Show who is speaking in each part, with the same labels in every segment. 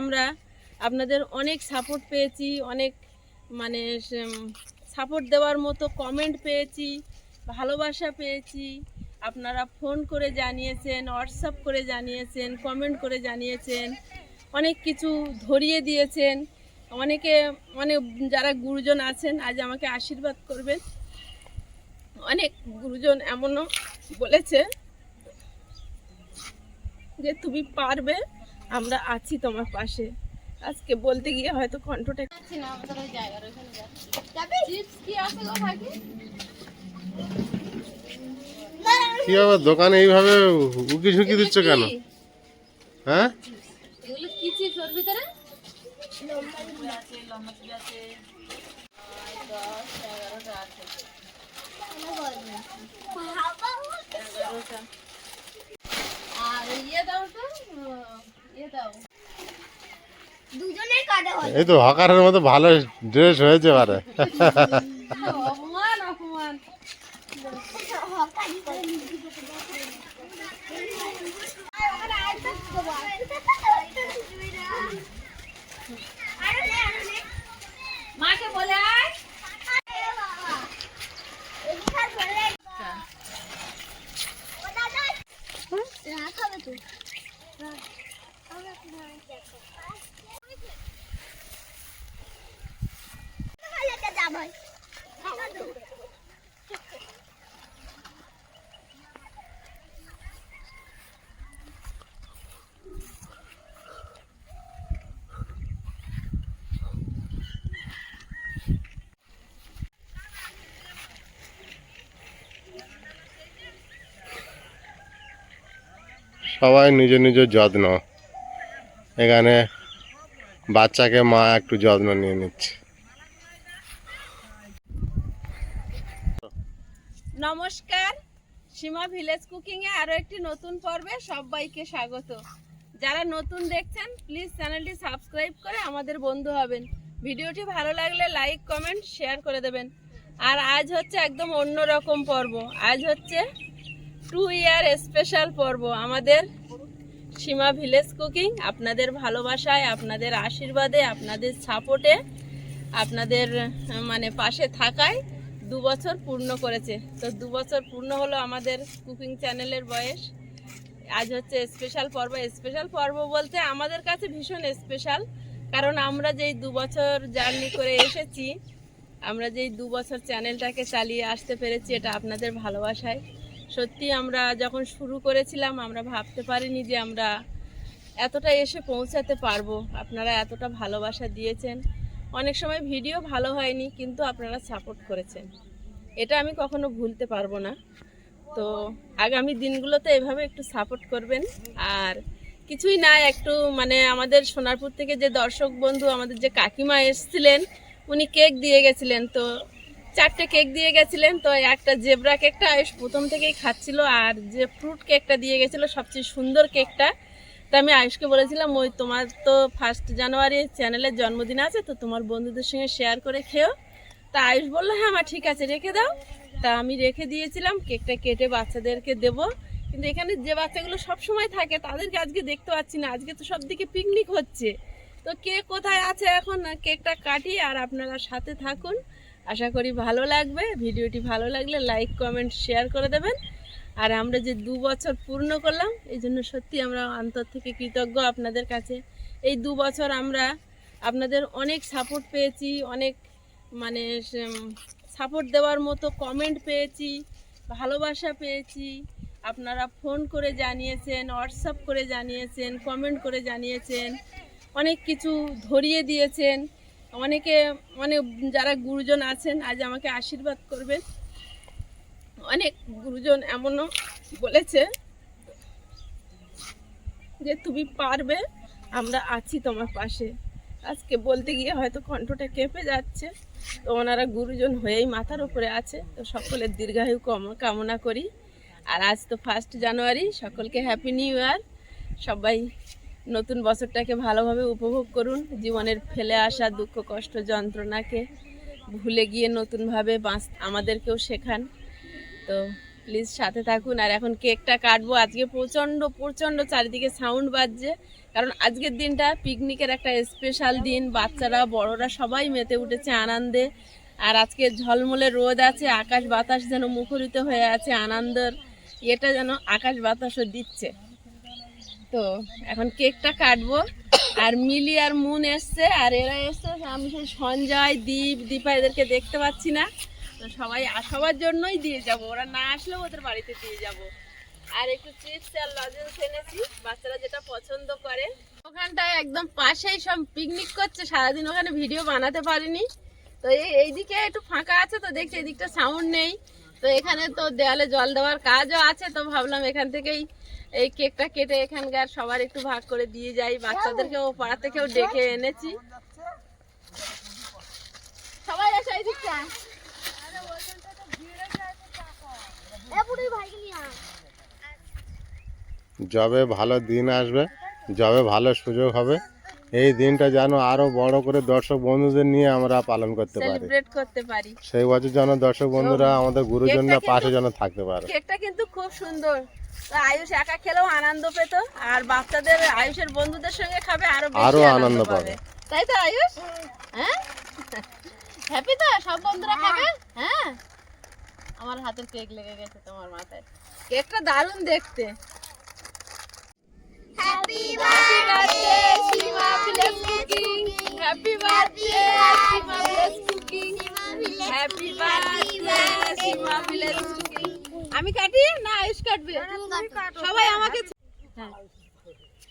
Speaker 1: আমরা আপনাদের অনেক সাপোর্ট পেয়েছি, অনেক মানে সাপোর্ট দেওয়ার মতো কমেন্ট পেয়েছি, ভালোবাসা পেয়েছি। আপনারা ফোন করে জানিয়েছেন হোয়াটসঅ্যাপ করে জানিয়েছেন কমেন্ট করে জানিয়েছেন, অনেক কিছু ধরিয়ে দিয়েছেন। অনেকে মানে যারা গুরুজন আছেন, আজ আমাকে আশীর্বাদ করবেন। অনেক গুরুজন এমনও বলেছে যে, তুমি পারবে। আমরা আছি তোমার পাশে। আজকে বলতে গিয়ে হয়তো কণ্ঠটা
Speaker 2: কি আছে গো থাকি
Speaker 3: কি আবার দোকানে এইভাবে উকি ঝুঁকি দিচ্ছ কেন? হ্যাঁ?
Speaker 2: এগুলো কি চিপস ওর ভিতরে? আর ইয়ে দাও তো
Speaker 3: এই তো হকারের মতো ভালো ড্রেস হয়েছে পারে
Speaker 2: অপমান অপমান
Speaker 4: হকারি করে ওখানে আরেকটা দেবো, আরও নে, আরও নে।
Speaker 2: মাকে বলে আয়
Speaker 4: এ বাবা, এদিকে আর ধরে রাখ। ও দাদা, রাখ হবে তো। রাখ। আমরা কি ধরে দেখো। তাহলে এটা যাবই।
Speaker 3: সবাই নিজ নিজ যত্ন। এখানে বাচ্চাকে মা একটু যত্ন নিয়ে নিচ্ছে।
Speaker 1: নমস্কার, সীমা ভিলেজ কুকিংয়ে আরও একটি নতুন পর্বে সবাইকে স্বাগত। যারা নতুন দেখছেন প্লিজ চ্যানেলটি সাবস্ক্রাইব করে আমাদের বন্ধু হবেন। ভিডিওটি ভালো লাগলে লাইক কমেন্ট শেয়ার করে দেবেন। আর আজ হচ্ছে একদম অন্য রকম পর্ব। আজ হচ্ছে টু ইয়ার স্পেশাল পর্ব, আমাদের সীমা ভিলেজ কুকিং। আপনাদের ভালোবাসায়, আপনাদের আশীর্বাদে, আপনাদের সাপোর্টে, আপনাদের মানে পাশে থাকায় দু বছর পূর্ণ করেছে। তো দু বছর পূর্ণ হলো আমাদের কুকিং চ্যানেলের বয়স। আজ হচ্ছে স্পেশাল পর্ব। স্পেশাল পর্ব বলতে আমাদের কাছে ভীষণ স্পেশাল, কারণ আমরা যেই দু বছর জার্নি করে এসেছি, আমরা যেই দু বছর চ্যানেলটাকে চালিয়ে আসতে পেরেছি, এটা আপনাদের ভালোবাসায়। সত্যি আমরা যখন শুরু করেছিলাম, আমরা ভাবতে পারিনি যে আমরা এতটা এসে পৌঁছাতে পারব। আপনারা এতটা ভালোবাসা দিয়েছেন। অনেক সময় ভিডিও ভালো হয়নি, কিন্তু আপনারা সাপোর্ট করেছেন। এটা আমি কখনো ভুলতে পারব না। তো আগামী দিনগুলোতে এভাবে একটু সাপোর্ট করবেন। আর কিছুই না, একটু মানে আমাদের সোনারপুর থেকে যে দর্শক বন্ধু, আমাদের যে কাকিমা এসেছিলেন, উনি কেক দিয়ে গেছিলেন। তো চারটে কেক দিয়ে গেছিলেন, তো একটা জেব্রা কেকটা আয়ুষ প্রথম থেকেই খাচ্ছিল আর যে ফ্রুট কেকটা দিয়ে গেছিল, সবচেয়ে সুন্দর কেকটা। তা আমি আয়ুষকে বলেছিলাম, ওই তোমার তো ফার্স্ট জানুয়ারি চ্যানেলের জন্মদিন আছে, তো তোমার বন্ধুদের সঙ্গে শেয়ার করে খেও। তা আয়ুষ বলল হ্যাঁ আমার ঠিক আছে, রেখে দাও। তা আমি রেখে দিয়েছিলাম, কেকটা কেটে বাচ্চাদেরকে দেবো। কিন্তু এখানে যে বাচ্চাগুলো সব সময় থাকে, তাদেরকে আজকে দেখতে পাচ্ছি না। আজকে তো সব দিকে পিকনিক হচ্ছে। তো কে কোথায় আছে এখন? কেকটা কাটি আর আপনারা সাথে থাকুন। আশা করি ভালো লাগবে। ভিডিওটি ভালো লাগলে লাইক কমেন্ট শেয়ার করে দেবেন। আর আমরা যে দু বছর পূর্ণ করলাম, এই জন্য সত্যি আমরা অন্তর থেকে কৃতজ্ঞ আপনাদের কাছে। এই দু বছর আমরা আপনাদের অনেক সাপোর্ট পেয়েছি, অনেক মানে সাপোর্ট দেওয়ার মতো কমেন্ট পেয়েছি, ভালোবাসা পেয়েছি। আপনারা ফোন করে জানিয়েছেন হোয়াটসঅ্যাপ করে জানিয়েছেন কমেন্ট করে জানিয়েছেন, অনেক কিছু ধরিয়ে দিয়েছেন। অনেকে মানে যারা গুরুজন আছেন, আজ আমাকে আশীর্বাদ করবেন। অনেক গুরুজন এমনও বলেছে যে, তুমি পারবে, আমরা আছি তোমার পাশে। আজকে বলতে গিয়ে হয়তো কণ্ঠটা কেঁপে যাচ্ছে। তো ওনারা গুরুজন হয়েই মাথার উপরে আছে। তো সকলের দীর্ঘায়ু কম- কামনা করি। আর আজ তো ফার্স্ট জানুয়ারি সকলকে হ্যাপি নিউ ইয়ার সবাই নতুন বছরটাকে ভালোভাবে উপভোগ করুন। জীবনের ফেলে আসা দুঃখ, কষ্ট, যন্ত্রণাকে ভুলে গিয়ে নতুনভাবে বাঁচ, আমাদেরকেও শেখান। তো প্লিজ সাথে থাকুন। আর এখন কেকটা কাটবো। আজকে প্রচণ্ড প্রচণ্ড চারিদিকে সাউন্ড বাজছে। কারণ আজকের দিনটা পিকনিকের একটা স্পেশাল দিন। বাচ্চারা, বড়রা সবাই মেতে উঠেছে আনন্দে। আর আজকে ঝলমলে রোদ আছে। আকাশ বাতাস যেন মুখরিত হয়ে আছে আনন্দের। এটা যেন আকাশ বাতাসও দিচ্ছে। তো এখন কেকটা কাটবো। আর মিলি আর মুন এসছে, আর এরা এসছে, আমি সেই সঞ্জয়, দীপ, দীপা এদেরকে দেখতে পাচ্ছি না। তো সবাই আ- সবার জন্যই দিয়ে যাব, ওরা না আসলেও ওদের বাড়িতে দিয়ে যাব। আর একটু চিপস আর লজেন্স এনেছি, বাচ্চারা যেটা পছন্দ করে। ওখানটায় একদম পাশেই সব পিকনিক করছে, সারাদিন ওখানে ভিডিও বানাতে পারিনি। তো এই এইদিকে একটু ফাঁকা আছে তো, দেখছি এদিকটা সাউন্ড নেই। তো এখানে তো দেওয়ালে জল দেওয়ার কাজও আছে, তো ভাবলাম এখান থেকেই এই কেকটা কেটে এখানকার সবার একটু ভাগ করে দিয়ে যাই। বাচ্চাদেরকেও পাড়া থেকেও ডেকে এনেছি। সবাই এই দিকটা।
Speaker 3: যবে ভালো দিন আসবে যবে ভালো সুযোগ হবে এই দিনটা যেন আরও বড় করে দর্শক বন্ধুদের নিয়ে আমরা পালন করতে পারি।
Speaker 1: করতে পারি।
Speaker 3: সেই বছর যেন দর্শক বন্ধুরা আমাদের গুরুজনরা পাশে যেন থাকতে পারে।
Speaker 1: কেকটা কিন্তু খুব সুন্দর। আয়ুষ একা খেলেও আনন্দ পেত আর বাচ্চাদের আয়ুষের বন্ধুদের সঙ্গে খাবে আরও
Speaker 3: আরও
Speaker 1: আনন্দ পাবে। তাই তো আয়ুষ? হ্যাঁ? হ্যাপি তো? সব বন্ধুরা খাবে? হ্যাঁ? আমার হাতের কেক লেগে গেছে তোমার মাথায়। কেকটা দারুণ দেখতে।
Speaker 4: Happy
Speaker 1: happy birthday Seema village cooking happy birthday Seema village cooking happy birthday Seema village cooking আমি কাটি? না আয়ুষ কাটবে। সবাই আমাকে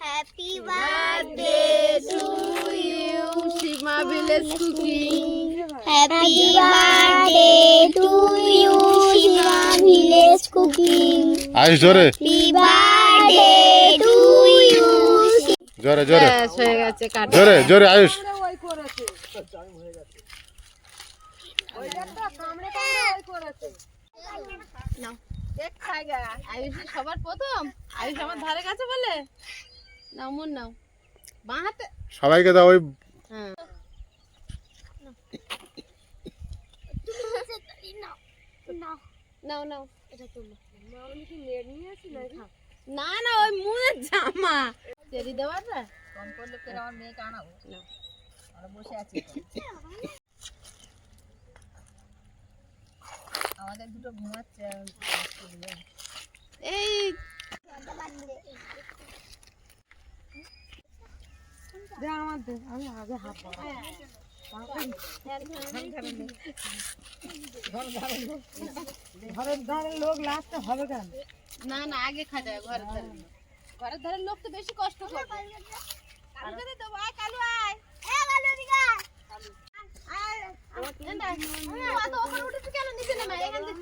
Speaker 4: happy birthday
Speaker 1: to you Seema village cooking
Speaker 4: happy birthday to you Seema village cooking
Speaker 3: Ayush জোরে।
Speaker 4: Happy birthday to you
Speaker 3: জোরে জোরে।
Speaker 1: হয়ে গেছে কাটা।
Speaker 3: জোরে জোরে আয়ুষ।
Speaker 1: খাগা আয়ুষ সবার প্রথম? আয়ুষ আমার ধারে কাছে বলে? নাও মন নাও। বাঁ হাতে
Speaker 3: সবাইকে দাও ওই
Speaker 1: হ্যাঁ। নাও নাও। না না ওই মুনের জামা। চেরি দেওয়ার না কম করলে ফের আমার মেয়েকে আনাবো আমরা বসে আছি আমাদের দুটো ঘুমাচ্ছে। এই ঘরের না না আগে খাজা ঘরের ধারে ঘরের ধারে লোক তো বেশি কষ্ট করবে কালু আয় কালু আয়।
Speaker 4: এ ভালো দিগা
Speaker 1: এ না, তুই অত ওখানে উঠেছিস কেন? নিচে নেমে এখান থেকে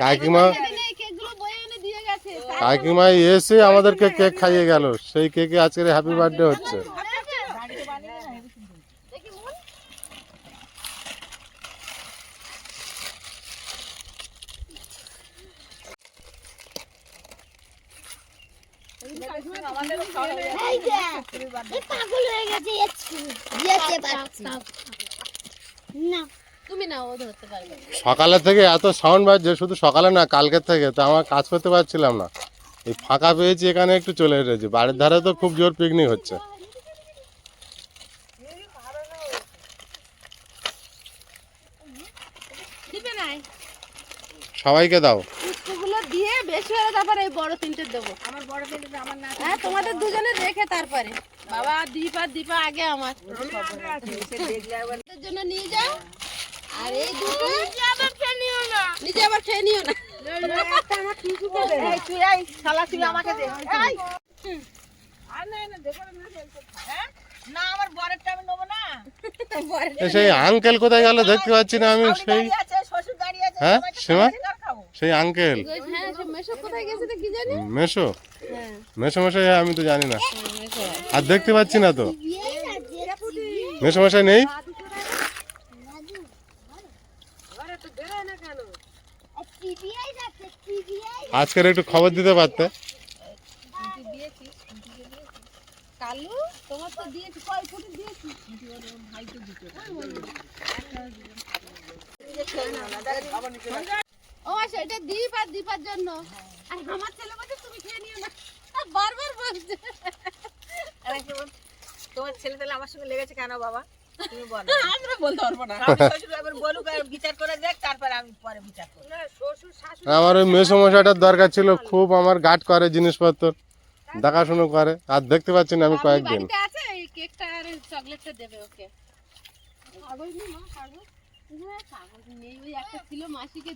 Speaker 3: কাকিমা কাকিমা এসে আমাদেরকে কেক খাইয়ে গেল। সেই কেকে আজকের হ্যাপি বার্থডে হচ্ছে।
Speaker 1: মন।
Speaker 4: পাগল হয়ে গেছে না।
Speaker 3: সকালে থেকে এত সাউন্ড বাজছে শুধু সকালে না কালকের থেকে তো আমার কাজ করতে পারছিলাম না। এই ফাঁকা পেয়েছি এখানে একটু চলে এসেছি। বাড়ির ধারে তো খুব জোর পিকনিক হচ্ছে। সবাইকে দাও।
Speaker 1: গুলো দিয়ে বেশি হলে তারপরে এই বড় তিনটে দেবো। আমার বড় তিনটে আমার না হ্যাঁ তোমাদের দুজনে রেখে তারপরে। বাবা দীপা দীপা আগে আমার। জন্য নিয়ে যাও। আর এই দুটো
Speaker 4: আবার ফেলিও না।
Speaker 1: নিজে আবার খেয়ে নিও না। এই তুই এই শালা তুই আমাকে দে। এই। বরের
Speaker 3: এ সেই আঙ্কেল কোথায় গেল? দেখতে পাচ্ছি না আমি সেই হ্যাঁ সীমা? সেই আঙ্কেল
Speaker 1: হ্যাঁ মেশো কোথায় গেছে তো কি জানি?
Speaker 3: মেশো?
Speaker 1: হ্যাঁ।
Speaker 3: মশাই আমি তো জানি না।
Speaker 1: হ্যাঁ, হয়।
Speaker 3: আর দেখতে পাচ্ছি না তো। মেশো মশাই নেই? আজকের একটু খবর দিতে পারতে?
Speaker 1: ও আচ্ছা এটা দীপ আর দীপার জন্য। আর আমার ছেলে বলছে তুমি খেয়ে নিও না। বারবার বলছে।
Speaker 5: তোমার ছেলে তাহলে আমার সঙ্গে লেগেছে কেন বাবা?
Speaker 1: আমরা বলতে পারব না।
Speaker 5: স্বামী শ্বশুর একবার বলুক আর বিচার করে দেখ তারপরে আমি পরে বিচার করব।
Speaker 3: আমার ওই মেশো মশাইটার দরকার ছিল খুব আমার গার্ড করে জিনিসপত্র দেখাশুনো করে আর দেখতে পাচ্ছি না আমি কয়েকদিন
Speaker 1: বাড়িতে আছে এই কেকটা আর এই চকলেটটা দেবে ওকে কাগজ নেই মা কাগজ হ্যাঁ কাগজ নেই ওই একটা ছিল মাসিকে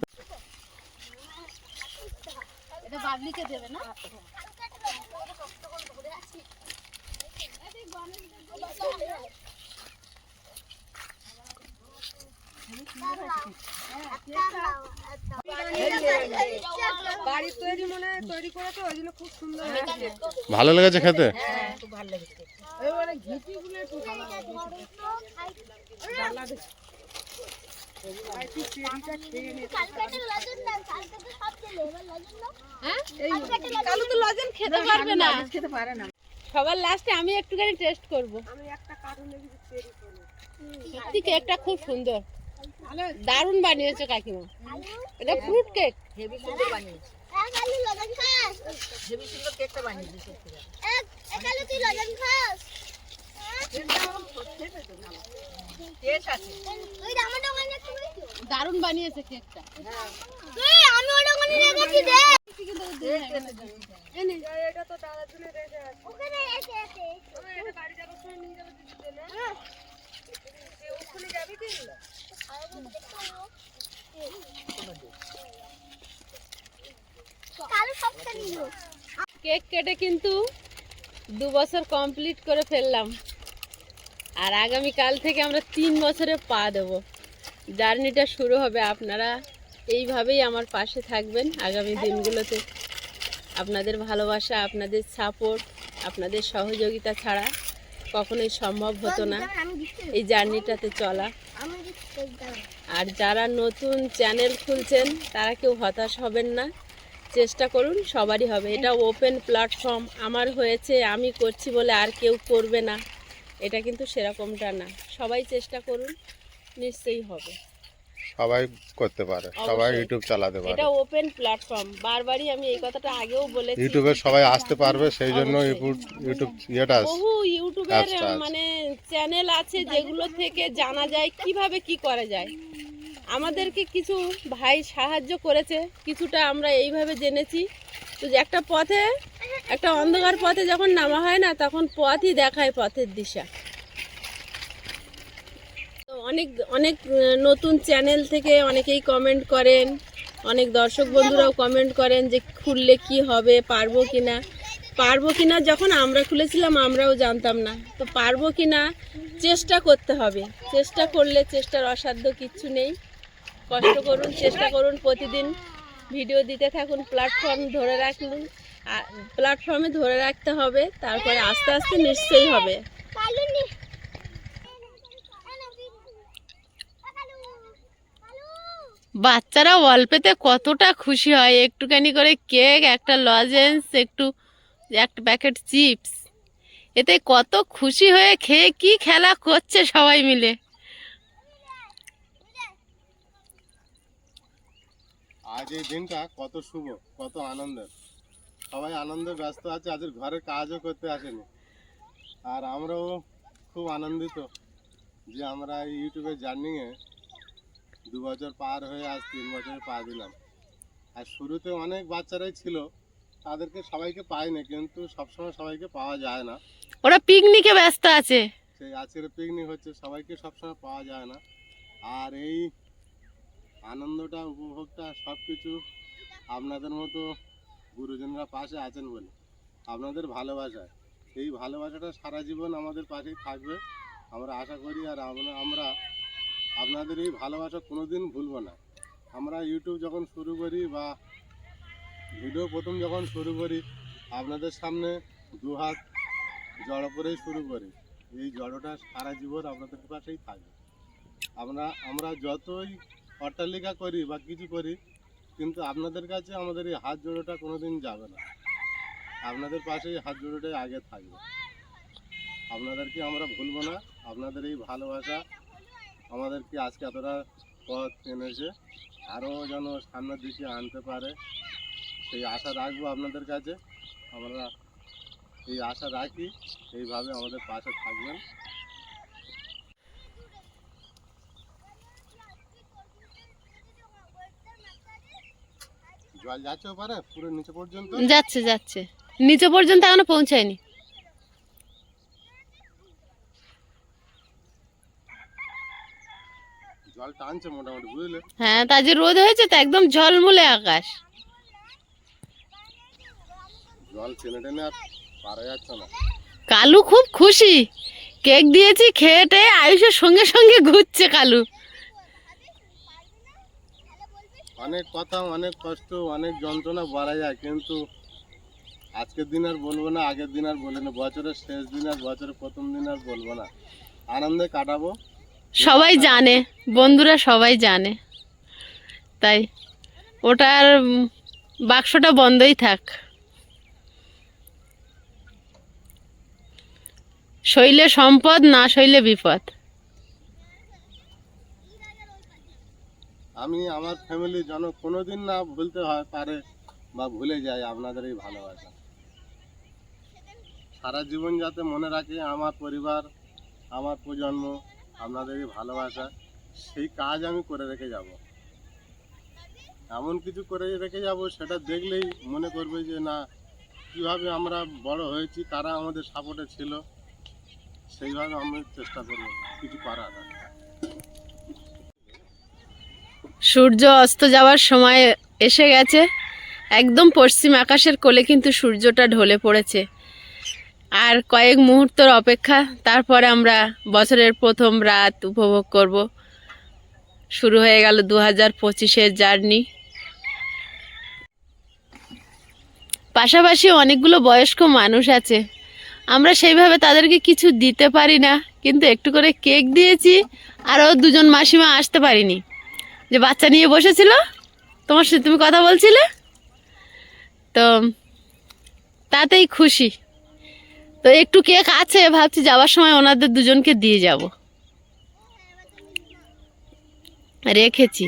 Speaker 1: এটা বাবলিকে দেবে না
Speaker 5: বাড়ির তৈরি মনে তৈরি করেছে ওই জন্য খুব সুন্দর
Speaker 3: ভালো লেগেছে খেতে?
Speaker 5: হ্যাঁ খুব ভালো লেগেছে।
Speaker 4: একটা লজেন দাও কালকে তো সব ছেলে এবার লজেন দাও
Speaker 1: হ্যাঁ
Speaker 4: কালকে একটা লজেন
Speaker 5: কালু তো লজেন
Speaker 1: খেতে পারবে না
Speaker 5: খেতে পারে না।
Speaker 1: সবার লাস্টে আমি একটুখানি টেস্ট করব।
Speaker 5: আমি একটা
Speaker 1: সত্যি কেকটা খুব সুন্দর। দারুণ বানিয়েছে কাকিমা। এটা ফ্রুট কেক
Speaker 5: হেভি সুন্দর বানিয়েছে। হেভি সুন্দর কেকটা বানিয়েছে সত্যি
Speaker 4: এক এক তুই লজেন খাস
Speaker 5: টেস্ট আছে।
Speaker 4: তুই আমার দোকানে একটু গেছিস
Speaker 1: দারুণ বানিয়েছে কেকটা
Speaker 4: আমি ওর দোকানে রেখেছি দে
Speaker 5: এটা তো দাদার জন্য রেখে আছে
Speaker 4: ওখানে এসে এসে
Speaker 5: বাড়ি যাবার সময় নিয়ে যাবে দিদির
Speaker 4: হ্যাঁ।
Speaker 5: ওখানে যাবি কি
Speaker 4: কালু সবটা নিল
Speaker 1: কেক কেটে কিন্তু দু বছর কমপ্লিট করে ফেললাম। আর আগামী কাল থেকে আমরা তিন বছরে পা দেব। জার্নিটা শুরু হবে আপনারা এইভাবেই আমার পাশে থাকবেন আগামী দিনগুলোতে। আপনাদের ভালোবাসা আপনাদের সাপোর্ট আপনাদের সহযোগিতা ছাড়া কখনোই সম্ভব হতো না এই জার্নিটাতে চলা। আর যারা নতুন চ্যানেল খুলছেন, তারা কেউ হতাশ হবেন না। চেষ্টা করুন, সবারই হবে। এটা ওপেন প্ল্যাটফর্ম আমার হয়েছে, আমি করছি বলে আর কেউ করবে না। এটা কিন্তু সেরকমটা না। সবাই চেষ্টা করুন, নিশ্চয়ই হবে।
Speaker 3: সবাই করতে পারে সবাই ইউটিউব চালাতে পারে।
Speaker 1: এটা ওপেন প্ল্যাটফর্ম বারবারই আমি এই কথাটা আগেও বলেছি।
Speaker 3: ইউটিউবে সবাই আসতে পারবে সেই জন্য ইউটিউব ইয়েটা আছে।
Speaker 1: বহু ইউটিউবের। মানে চ্যানেল আছে যেগুলো থেকে জানা যায় কীভাবে কি করা যায়। আমাদেরকে কিছু ভাই সাহায্য করেছে কিছুটা আমরা এইভাবে জেনেছি। তো যে একটা পথে একটা অন্ধকার পথে যখন নামা হয় না তখন পথই দেখায় পথের দিশা। অনেক অনেক নতুন চ্যানেল থেকে অনেকেই কমেন্ট করেন। অনেক দর্শক বন্ধুরাও কমেন্ট করেন যে খুললে কি হবে, পারব কি না পারব কি না যখন আমরা খুলেছিলাম, আমরাও জানতাম না। তো পারব কি না চেষ্টা করতে হবে। চেষ্টা করলে চেষ্টার অসাধ্য কিচ্ছু নেই। কষ্ট করুন, চেষ্টা করুন প্রতিদিন। ভিডিও দিতে থাকুন প্ল্যাটফর্ম ধরে রাখুন। প্ল্যাটফর্মে ধরে রাখতে হবে, তারপরে আস্তে আস্তে নিশ্চয়ই হবে
Speaker 4: কালু নি কালু কালু
Speaker 1: বাচ্চারা অল্পেতে কতটা খুশি হয়? একটুখানি করে কেক, একটা লজেন্স, একটু একটা প্যাকেট চিপস। এতে কত খুশি হয়ে খেয়ে কি খেলা করছে সবাই মিলে।
Speaker 3: আজ এই দিনটা কত শুভ, কত আনন্দের। সবাই আনন্দে ব্যস্ত আছে, আজের ঘরে কাজও করতে আসেনি। আর আমরাও খুব আনন্দিত যে আমরা ইউটিউবের জার্নিংয়ে দু বছর পার হয়ে আজ তিন বছরে পা দিলাম। আর শুরুতে অনেক বাচ্চারাই ছিল তাদেরকে সবাইকে পাইনি কিন্তু সবসময় সবাইকে পাওয়া যায় না।
Speaker 1: ওরা পিকনিকে ব্যস্ত আছে।
Speaker 3: সেই আজকের পিকনিক হচ্ছে সবাইকে সবসময় পাওয়া যায় না। আর এই আনন্দটা উপভোগটা সব কিছু আপনাদের মতো গুরুজনরা পাশে আছেন বলে আপনাদের ভালোবাসায় এই ভালোবাসাটা সারা জীবন আমাদের পাশেই থাকবে। আমরা আশা করি আর আমরা আমরা আপনাদের এই ভালোবাসা কোনোদিন ভুলবো না। আমরা ইউটিউব যখন শুরু করি বা ভিডিও প্রথম যখন শুরু করি, আপনাদের সামনে দু হাত জড়ো করেই শুরু করি। এই জড়োটা সারা জীবন আপনাদের পাশেই থাকবে। আমরা আমরা যতই অট্টালিকা করি বা কিছু করি, কিন্তু আপনাদের কাছে আমাদের এই হাত জোড়োটা কোনোদিন যাবে না। আপনাদের পাশেই হাত জোড়োটাই আগে থাকবে। আপনাদেরকে আমরা ভুলবো না। আপনাদের এই ভালোবাসা আমাদেরকে আজকে এতটা পথ এনেছে, আরও যেন সামনের দিকে আনতে পারে। সেই আশা রাখব আপনাদের কাছে। আমরা এই আশা রাখি, এইভাবে আমাদের পাশে থাকবেন। জল যাচ্ছে পারে পুরো নিচে পর্যন্ত?
Speaker 1: যাচ্ছে যাচ্ছে। নিচে পর্যন্ত এখনও পৌঁছায়নি।
Speaker 3: জল টানছে মোটামুটি বুঝলে?
Speaker 1: হ্যাঁ তা যে রোদ হয়েছে তো একদম ঝলমলে আকাশ।
Speaker 3: জল টেনে টেনে আর পারা যাচ্ছে না।
Speaker 1: কালু খুব খুশি। কেক দিয়েছি খেয়েটে আয়ুষের সঙ্গে সঙ্গে ঘুরছে কালু।
Speaker 3: অনেক কথা অনেক কষ্ট অনেক যন্ত্রণা বলা যায় কিন্তু আজকের দিন আর বলব না আগের দিন আর বলি না বছরের শেষ দিন আর বছরের প্রথম দিন আর বলব না। আনন্দে কাটাবো।
Speaker 1: সবাই জানে, বন্ধুরা সবাই জানে। তাই ওটার বাক্সটা বন্ধই থাক। শৈলে সম্পদ, না শৈলে বিপদ।
Speaker 3: আমি আমার ফ্যামিলি যেন কোনোদিন না ভুলতে হয়, পারে বা ভুলে যায় আপনাদের এই ভালোবাসা। সারা জীবন যাতে মনে রাখে আমার পরিবার, আমার প্রজন্ম। আপনাদের এই ভালোবাসা, সেই কাজ আমি করে রেখে যাব। এমন কিছু করে রেখে যাব, সেটা দেখলেই মনে করবে যে, না, কীভাবে আমরা বড় হয়েছি তারা আমাদের সাপোর্টে ছিল, সেইভাবে আমি চেষ্টা করব, কিছু করার
Speaker 1: সূর্য অস্ত যাওয়ার সময় এসে গেছে। একদম পশ্চিম আকাশের কোলে কিন্তু সূর্যটা ঢলে পড়েছে। আর কয়েক মুহূর্তের অপেক্ষা, তারপরে আমরা বছরের প্রথম রাত উপভোগ করব। শুরু হয়ে গেল দু হাজার পঁচিশের জার্নি। পাশাপাশি অনেকগুলো বয়স্ক মানুষ আছে। আমরা সেইভাবে তাদেরকে কিছু দিতে পারি না, কিন্তু একটু করে কেক দিয়েছি, আরও দুজন মাসিমা আসতে পারিনি। যে বাচ্চা নিয়ে বসেছিল, তোমার সাথে তুমি কথা বলছিলে? তো তাতেই খুশি। তো একটু কেক আছে, ভাবছি যাওয়ার সময় ওনাদের দুজনকে দিয়ে যাব। রেখেছি।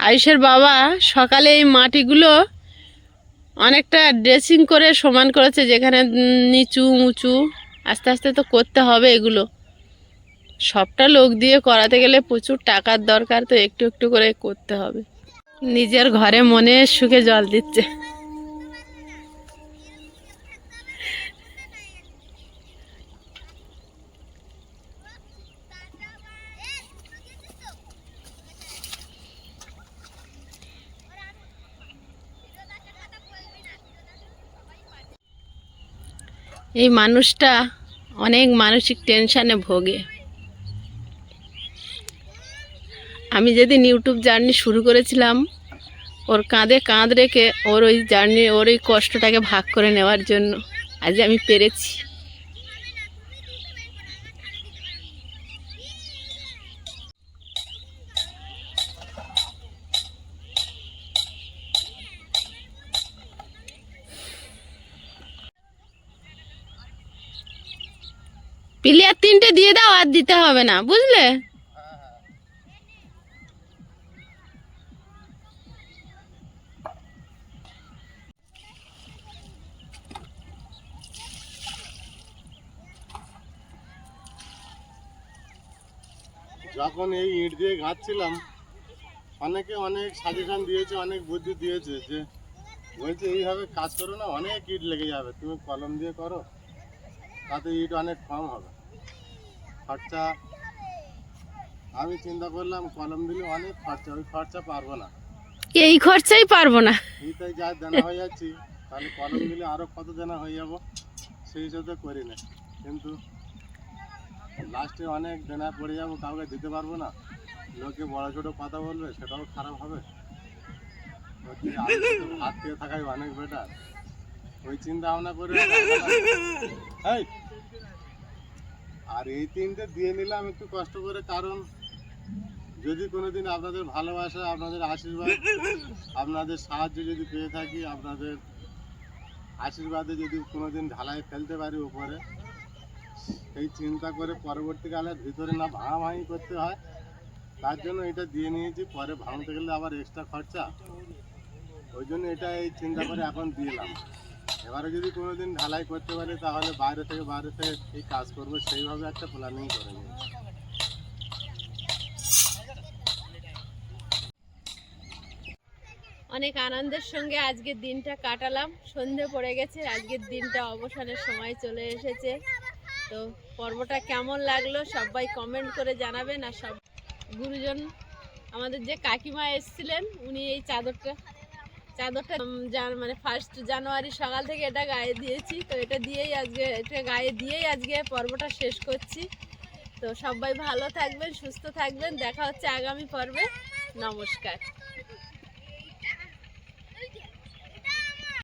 Speaker 1: আয়ুষের বাবা সকালে এই মাটিগুলো অনেকটা ড্রেসিং করে সমান করেছে, যেখানে নিচু, উঁচু, আস্তে আস্তে তো করতে হবে এগুলো। সবটা লোক দিয়ে করাতে গেলে প্রচুর টাকার দরকার, তো একটু একটু করে করতে হবে। নিজের ঘরে মনে সুখে জল দিচ্ছে। এই মানুষটা অনেক মানসিক টেনশানে ভোগে। আমি যেদিন ইউটিউব জার্নি শুরু করেছিলাম, ওর কাঁধে কাঁধ রেখে ওর ওই জার্নি ওর ওই কষ্টটাকে ভাগ করে নেওয়ার জন্য আজ আমি পেরেছি। পিলিয়ার তিনটে দিয়ে দাও, আর দিতে হবে না, বুঝলে?
Speaker 3: যখন এই ইট দিয়ে ঘাটছিলাম, অনেকে অনেক সাজেশন দিয়েছে, অনেক বুদ্ধি দিয়েছে যে, বলছে, এইভাবে কাজ করো না, অনেক ইট লেগে যাবে, তুমি কলম দিয়ে করো। তাতে ইট অনেক কম হবে। খরচা আমি চিন্তা করলাম কলম দিলে অনেক খরচা ওই খরচা পারব না।
Speaker 1: এই খরচাই পারব না।
Speaker 3: এইটাই যা দেনা হয়ে যাচ্ছি তাহলে কলম দিলে আরও কত দেনা হয়ে যাব? সেই হিসাবে করি না। কিন্তু লাস্টে অনেক দেনা পড়ে যাব কাউকে দিতে পারব না। লোকে বড় ছোট কথা বলবে সেটাও খারাপ হবে। ভাত খেয়ে থাকাই অনেক বেটার ওই চিন্তা ভাবনা করে আর এই তিনটে দিয়ে নিলাম একটু কষ্ট করে, কারণ যদি কোনোদিন আপনাদের ভালোবাসা, আপনাদের আশীর্বাদ, আপনাদের সাহায্য যদি পেয়ে থাকি, আপনাদের আশীর্বাদে যদি কোনোদিন ঢালাই ফেলতে পারি উপরে এই চিন্তা করে পরবর্তীকালে ভিতরে না ভাঙাভাঙি করতে হয়। তার জন্য এটা দিয়ে নিয়েছি, পরে ভাঙতে গেলে আবার এক্সট্রা খরচা। ওই জন্য এটা এই চিন্তা করে এখন দিলাম এবারে যদি কোনোদিন ঢালাই করতে পারি, তাহলে বাইরে থেকে বাইরে থেকে এই কাজ করব সেইভাবে একটা প্ল্যানিং করে নিয়েছি
Speaker 1: অনেক আনন্দের সঙ্গে আজকের দিনটা কাটালাম। সন্ধে পড়ে গেছে, আজকের দিনটা অবসানের সময় চলে এসেছে। তো পর্বটা কেমন লাগল সবাই কমেন্ট করে জানাবেন। আর সব গুরুজন, আমাদের যে কাকিমা এসেছিলেন, উনি এই চাদরটা চাদরটা মানে ফার্স্ট জানুয়ারি সকাল থেকে এটা গায়ে দিয়েছি। তো এটা দিয়েই আজকে, এটা গায়ে দিয়েই আজকে পর্বটা শেষ করছি। তো সবাই ভালো থাকবেন, সুস্থ থাকবেন। দেখা হচ্ছে আগামী পর্বে। নমস্কার।